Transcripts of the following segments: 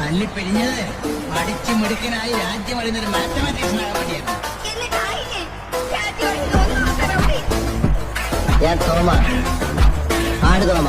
തല്ലിപ്പിഴിഞ്ഞത്. പഠിച്ചു മിടുക്കനായി രാജ്യം അറിയുന്നൊരു മാത്തമാറ്റിക്സ് വേണ്ടിയാണ് നോക്കാൻ അവിടെ ഞാൻ Thoma. Aadu Thoma.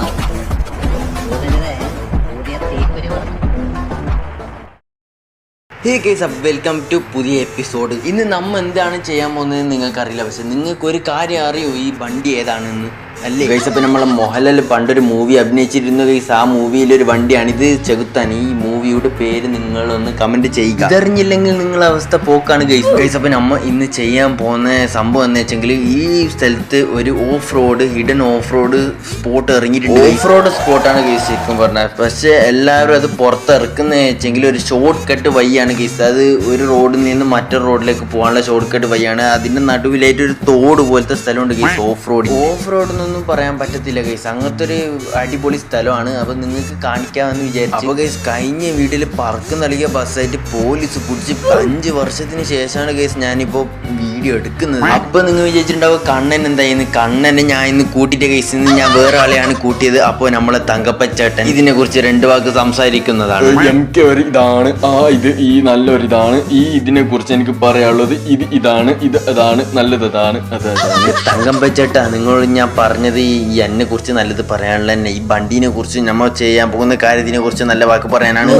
Hey what's up welcome to പുതിയ എപ്പിസോഡ് ഇന്ന് നമ്മൾ എന്താണ് ചെയ്യാൻ പോകുന്നത് നിങ്ങൾക്കറിയില്ല. പക്ഷെ നിങ്ങൾക്ക് ഒരു കാര്യം അറിയോ? ഈ വണ്ടി ഏതാണെന്ന്. അല്ലേ? ഗൈസ് അപ്പം നമ്മളെ മോഹൻലാൽ പണ്ടൊരു മൂവി അഭിനയിച്ചിരുന്നു ഗൈസ് ആ മൂവിയിലൊരു വണ്ടിയാണ് ഇത് ചെകുത്താൻ ഈ മൂവിയുടെ പേര് നിങ്ങൾ ഒന്ന് കമന്റ് ചെയ്യുക. ഇതറിഞ്ഞില്ലെങ്കിൽ നിങ്ങളെ അവസ്ഥ പോക്കാണ് ഗൈസ് ഗൈസ് അപ്പം നമ്മ ഇന്ന് ചെയ്യാൻ പോകുന്ന സംഭവം എന്ന് വെച്ചെങ്കിൽ ഈ സ്ഥലത്ത് ഒരു off road hidden off road spot ഇറങ്ങിയിട്ടുണ്ട്. ഓഫ് റോഡ് സ്പോട്ടാണ് ഗൈസ് ശരിക്കും പറഞ്ഞത് പക്ഷേ എല്ലാവരും അത് പുറത്തിറക്കുന്ന വെച്ചെങ്കിൽ ഒരു ഷോർട്ട് കട്ട് വഴിയാണ് ഗൈസ് അത് ഒരു റോഡിൽ നിന്ന് മറ്റൊരു റോഡിലേക്ക് പോകാനുള്ള ഷോർട്ട് കട്ട് വഴിയാണ്. അതിന്റെ നടുവിലായിട്ട് ഒരു തോട് പോലത്തെ സ്ഥലമുണ്ട് guys off road off road എന്നൊന്നും പറയാൻ പറ്റത്തില്ല ഗൈസ്. അങ്ങനത്തെ ഒരു അടിപൊളി സ്ഥലമാണ്. അപ്പൊ നിങ്ങൾക്ക് കാണിക്കാമെന്ന് വിചാരിച്ചു. അപ്പോൾ ഗൈസ് കഴിഞ്ഞ വീട്ടിൽ പറക്ക് നൽകിയ ബസ്സായിട്ട് പോലീസ് പിടിച്ച് അഞ്ച് വർഷത്തിന് ശേഷമാണ് ഗൈസ് ഞാനിപ്പോ വീഡിയോ എടുക്കുന്നത്. അപ്പൊ നിങ്ങൾ വിചാരിച്ചിട്ടുണ്ടാവും കണ്ണൻ എന്തായിരുന്നു കണ്ണനെ ഞാൻ ഇന്ന് കൂട്ടിയിട്ട് ഗൈസ് ഇന്ന് ഞാൻ വേറെ ആളെയാണ് കൂട്ടിയത്. അപ്പോൾ നമ്മളെ തങ്കപ്പച്ചേട്ടൻ ഇതിനെ കുറിച്ച് രണ്ട് വാക്ക് സംസാരിക്കുന്നതാണ്. എനിക്ക് ഒരു ഇതാണ്. ആ ഇത് ഈ നല്ലൊരു ഇതാണ്. ഈ ഇതിനെ കുറിച്ച് എനിക്ക് പറയാനുള്ളത് ഇത് ഇതാണ്. ഇത് അതാണ്. നല്ലത് അതാണ്. അതാണ് തങ്കം പച്ചേട്ടാ നിങ്ങളോട് ഞാൻ പറഞ്ഞത് ഈ എന്നെ കുറിച്ച് നല്ലത് പറയാനുള്ള ഈ വണ്ടീനെ കുറിച്ച് നമ്മൾ ചെയ്യാൻ പോകുന്ന കാര്യത്തിനെ കുറിച്ച് നല്ല വാക്ക് പറയാനാണ്.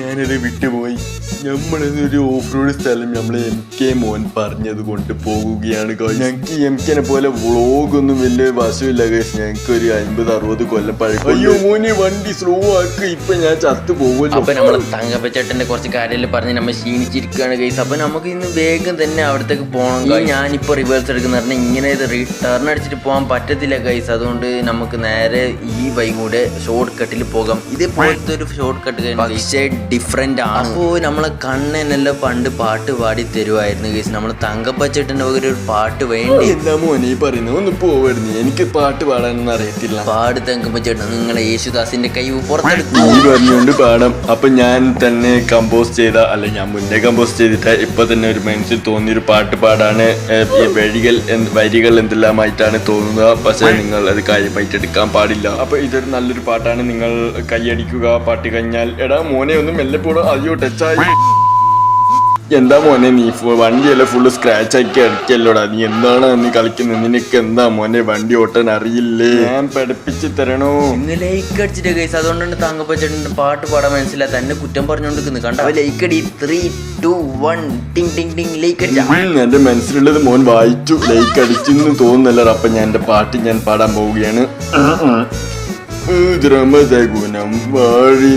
ഞാനത് വിട്ടുപോയി. നമ്മളൊരു ഓഫ് റോഡ് സ്ഥലം നമ്മൾ എം കെ മോൻ പറഞ്ഞത് കൊണ്ട് പോകുകയാണ് ഞങ്ങൾക്ക് എം കെനെ പോലെ വ്ളോഗൊന്നും വലിയ വശമില്ല കേസ് ഞങ്ങൾക്ക് ഒരു അമ്പത് അറുപത് കൊല്ലം പഴക്കം അയ്യോ മോനെ വണ്ടി സ്ലോ ആക്കി. ഇപ്പൊ ഞാൻ ചത്തു പോകുമല്ലോ. അപ്പൊ നമ്മളെ തങ്കപ്പച്ചേട്ടന്റെ കുറച്ച് കാര്യങ്ങൾ പറഞ്ഞ് നമ്മൾ ക്ഷീണിച്ചിരിക്കുകയാണ് കേസ് അപ്പൊ നമുക്ക് ഇന്ന് വേഗം തന്നെ അവിടത്തേക്ക് പോകണം ഞാൻ ഞാനിപ്പോ റിവേഴ്സ് എടുക്കുന്ന പറഞ്ഞാൽ ഇങ്ങനെ ഇത് ടേൺ അടിച്ചിട്ട് പോകാൻ പറ്റത്തില്ല കേസ് അതുകൊണ്ട് നമുക്ക് നേരെ ഈ വൈകൂടെ കൂടെ ഷോർട്ട് കട്ടിൽ പോകാം. ഇതേപോലത്തെ ഒരു ഷോർട്ട് കട്ട് പക്ഷേ ഡിഫറെന്റ് ആണ്. അപ്പോ നമ്മളെ കണ്ണനെല്ലാം പണ്ട് പാട്ട് പാടി തരുമായിരുന്നു കേസ് നമ്മളെ തങ്കപ്പച്ചേട്ടന്റെ പകരം ഒരു പാട്ട് വേണ്ടി. എന്താ മോനെ പറയുന്നത് ഒന്ന് പോവായിരുന്നു എനിക്ക് പാട്ട് പാടാനൊന്നും അറിയത്തില്ല. പാട് തങ്കപ്പച്ചേട്ടൻ നിങ്ങളെ യേശുദാസിന്റെ കൈ പുറത്തെടുത്തു. പറഞ്ഞുകൊണ്ട് പാടാം. അപ്പൊ ഞാൻ തന്നെ കമ്പോസ് ചെയ്ത അല്ല ഞാൻ മുന്നേ കമ്പോസ് ചെയ്തിട്ട് ഇപ്പൊ തന്നെ ഒരു മനസ്സിൽ തോന്നിയൊരു പാട്ട് പാടാണ്. വഴികൾ വരികൾ എന്തെല്ലാമായിട്ടാണ് തോന്നുക. പക്ഷേ നിങ്ങൾ അത് കാര്യമായിട്ട് എടുക്കാൻ പാടില്ല. അപ്പൊ ഇതൊരു നല്ലൊരു പാട്ടാണ്. നിങ്ങൾ കൈയടിക്കുക പാട്ട് കഴിഞ്ഞാൽ. എടാ മോനെ ഒന്നും മെല്ലെ പോടോ. അയ്യോ ടച്ചായി എന്താ മോനെ നീ ഫു- വണ്ടിയെല്ലാം ഫുള്ള് സ്ക്രാച്ച് ആക്കി അടിക്കല്ലോടാ നീ എന്താണ് നീ കളിക്കുന്നത് നിനക്ക് എന്താ മോനെ വണ്ടി ഓട്ടാൻ അറിയില്ലേ ഞാൻ പഠിപ്പിച്ച് തരണോ ഇന്ന് ലൈക്ക് അടിച്ചിട്ട് ഗൈസ് അതുകൊണ്ടാണ് തങ്കപ്പച്ചേട്ടന്റെ പാട്ട് പാടാൻ മനസ്സിലായി തന്നെ കുറ്റം പറഞ്ഞുകൊണ്ടിരിക്കുന്നു കണ്ട ലൈക്ക് അടി ത്രീ ടു വൺ ടിങ് ടിങ് ടിങ് ലൈക്ക് അടിച്ച എന്റെ മനസ്സിലുള്ളത് മോൻ വായിച്ചു ലൈക്ക് അടിച്ചെന്ന് തോന്നുന്നല്ലോ അപ്പൊ ഞാൻ എന്റെ പാട്ട് ഞാൻ പാടാൻ പോവുകയാണ് ദ്രമദഗുണം വാഴി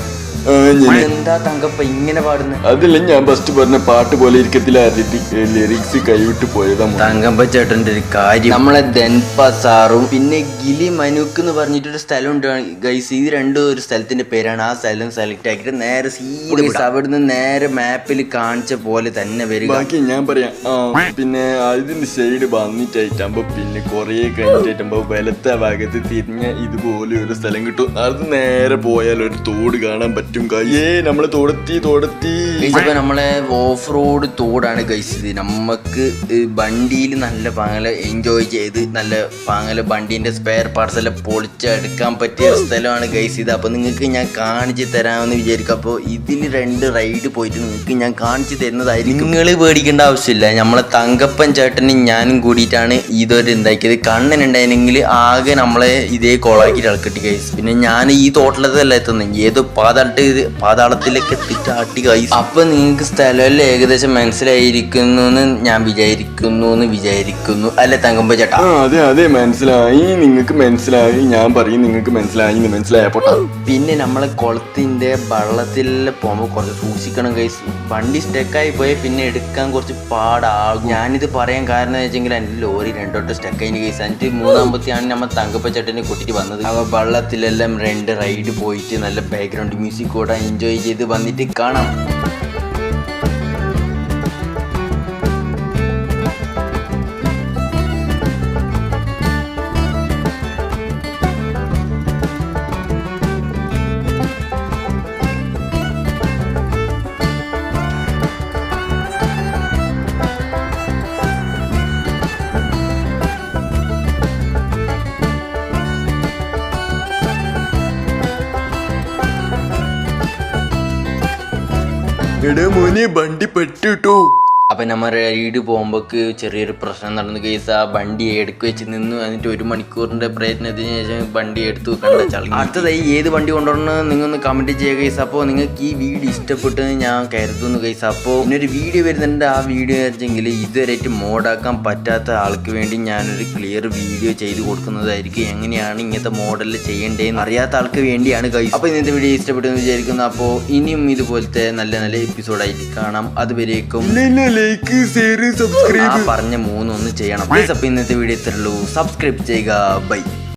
എന്താ തങ്കപ്പ ഇങ്ങനെ പാടുന്നത് അതില്ല ഞാൻ ഫസ്റ്റ് പറഞ്ഞ പാട്ട് പോലെ ഇരിക്കത്തില്ല ലിറിക്സ് കൈവിട്ട് പോയതാ തങ്കമ്പ ചേട്ടന്റെ ഒരു കാര്യം. നമ്മളെ ദൻപ സാറും പിന്നെ ഗിലി മനുക്ക് എന്ന് പറഞ്ഞിട്ടൊരു സ്ഥലമുണ്ട്. ഗൈസ് ഇത് രണ്ടും ഒരു സ്ഥലത്തിന്റെ പേരാണ്. ആ സ്ഥലം സെലക്ട് ആക്കിയിട്ട് നേരെ സീരിയസ് അവിടുന്ന് നേരെ മാപ്പിൽ കാണിച്ച പോലെ തന്നെ വരിക. ബാക്കി ഞാൻ പറയാം പിന്നെ അതിന്റെ സൈഡ് വന്നിട്ടായിട്ടാകുമ്പോ പിന്നെ കൊറേ കഴിഞ്ഞിട്ടാകുമ്പോ വലത്തെ ഭാഗത്ത് തിരിഞ്ഞ ഇതുപോലെ ഒരു സ്ഥലം കിട്ടും. അത് നേരെ പോയാൽ ഒരു തോട് കാണാൻ പറ്റും. ഏ നമ്മൾ തോടത്തി തോടത്തി. ഗൈസ് ഇപ്പൊ നമ്മളെ ഓഫ് റോഡ് തോടാണ് ഗൈസ് ഇത് നമുക്ക് വണ്ടിയിൽ നല്ല പാങ്ങല എൻജോയ് ചെയ്ത് നല്ല പാങ്ങല വണ്ടീന്റെ സ്പെയർ പാർട്സ് എല്ലാം പൊളിച്ചെടുക്കാൻ പറ്റിയ സ്ഥലമാണ് ഗൈസ് ഇത് അപ്പൊ നിങ്ങൾക്ക് ഞാൻ കാണിച്ചു തരാമെന്ന് വിചാരിക്കും. അപ്പോൾ ഇതിന് രണ്ട് റൈഡ് പോയിട്ട് നിങ്ങൾക്ക് ഞാൻ കാണിച്ചു തരുന്നതായിരിക്കും. നിങ്ങൾ പേടിക്കേണ്ട ആവശ്യമില്ല. നമ്മളെ തങ്കപ്പൻ ചേട്ടനും ഞാനും കൂടിയിട്ടാണ് ഇതൊരു കണ്ണൻ ഉണ്ടായിരുന്നെങ്കിൽ ആകെ നമ്മളെ ഇതേ കോളാക്കി ഇളക്കിട്ട് ഗൈസ് പിന്നെ ഞാൻ ഈ തോട്ടിലതല്ല എത്തുന്നത്. ഏതോ പാതാളത്ത് ഇത് പാതാളത്തിലേക്ക് എത്തിയിട്ട് ആട്ടി ഗൈസ് അപ്പൊ നിങ്ങൾക്ക് സ്ഥലമല്ല ഏകദേശം മനസ്സിലായിരിക്കുന്നു എന്ന് ഞാൻ വിചാരിക്കുന്നു എന്ന് വിചാരിക്കുന്നു. അല്ലെ തങ്കമ്പ ചേട്ടാ? അതെ അതെ മനസ്സിലായി. നിങ്ങൾക്ക് മനസ്സിലായി. ഞാൻ പറയും നിങ്ങൾക്ക് മനസ്സിലായി മനസ്സിലായപ്പോട്ടെ മനസ്സിലായ പിന്നെ നമ്മളെ കുളത്തിന്റെ വള്ളത്തിൽ പോകുമ്പോൾ കുറച്ച് സൂക്ഷിക്കണം കൈ വണ്ടി സ്റ്റക്കായി പോയി പിന്നെ എടുക്കാൻ കുറച്ച് പാടാകും. ഞാനിത് പറയാൻ കാരണം വെച്ചെങ്കിൽ എന്റെ ലോറി രണ്ടോട്ട് സ്റ്റെക്കായി കേസ് എന്നിട്ട് മൂന്നാമത്തെയാണ് നമ്മൾ തങ്കപ്പ ചേട്ടനെ കൂട്ടിയിട്ട് വന്നത്. അവ വള്ളത്തിലെല്ലാം രണ്ട് റൈഡ് പോയിട്ട് നല്ല ബാക്ക്ഗ്രൗണ്ട് മ്യൂസിക് കൂടെ എൻജോയ് ചെയ്ത് വന്നിട്ട് കാണാം. എടാ മോനെ വണ്ടി പെട്ടിട്ടോ അപ്പം നമ്മൾ റൈഡ് പോകുമ്പോൾക്ക് ചെറിയൊരു പ്രശ്നം നടന്നു. കേസ് ആ വണ്ടി എടുക്കു വെച്ച് നിന്നു എന്നിട്ട് ഒരു മണിക്കൂറിന്റെ പ്രയത്നത്തിന് ശേഷം വണ്ടി എടുത്തു കണ്ട ചളി. അടുത്തതായി ഏത് വണ്ടി കൊണ്ടുവരണം നിങ്ങൾ ഒന്ന് കമന്റ് ചെയ്യുക കേസ് അപ്പോൾ നിങ്ങൾക്ക് ഈ വീഡിയോ ഇഷ്ടപ്പെട്ടെന്ന് ഞാൻ കരുതുന്നു കേസ് അപ്പോൾ ഇന്നൊരു വീഡിയോ വരുന്നുണ്ട്. ആ വീഡിയോ വെച്ചെങ്കിൽ ഇതുവരെയായിട്ട് മോഡാക്കാൻ പറ്റാത്ത ആൾക്ക് വേണ്ടി ഞാനൊരു ക്ലിയർ വീഡിയോ ചെയ്ത് കൊടുക്കുന്നതായിരിക്കും. എങ്ങനെയാണ് ഇങ്ങനത്തെ മോഡലിൽ ചെയ്യേണ്ടതെന്ന് അറിയാത്ത ആൾക്ക് വേണ്ടിയാണ് കൈസ് അപ്പോൾ ഇന്നത്തെ വീഡിയോ ഇഷ്ടപ്പെട്ടെന്ന് വിചാരിക്കുന്നു. അപ്പോൾ ഇനിയും ഇതുപോലത്തെ നല്ല നല്ല എപ്പിസോഡായിട്ട് കാണാം. അതുവരേക്കും ലൈക്ക് ഷെയർ സബ്സ്ക്രൈബ് പറഞ്ഞ മൂന്നൊന്ന് ചെയ്യണം. പ്ലീസ് അപ്പൊ ഇന്നത്തെ വീഡിയോ ഇത്രയുള്ളൂ സബ്സ്ക്രൈബ് ചെയ്യുക. ബൈ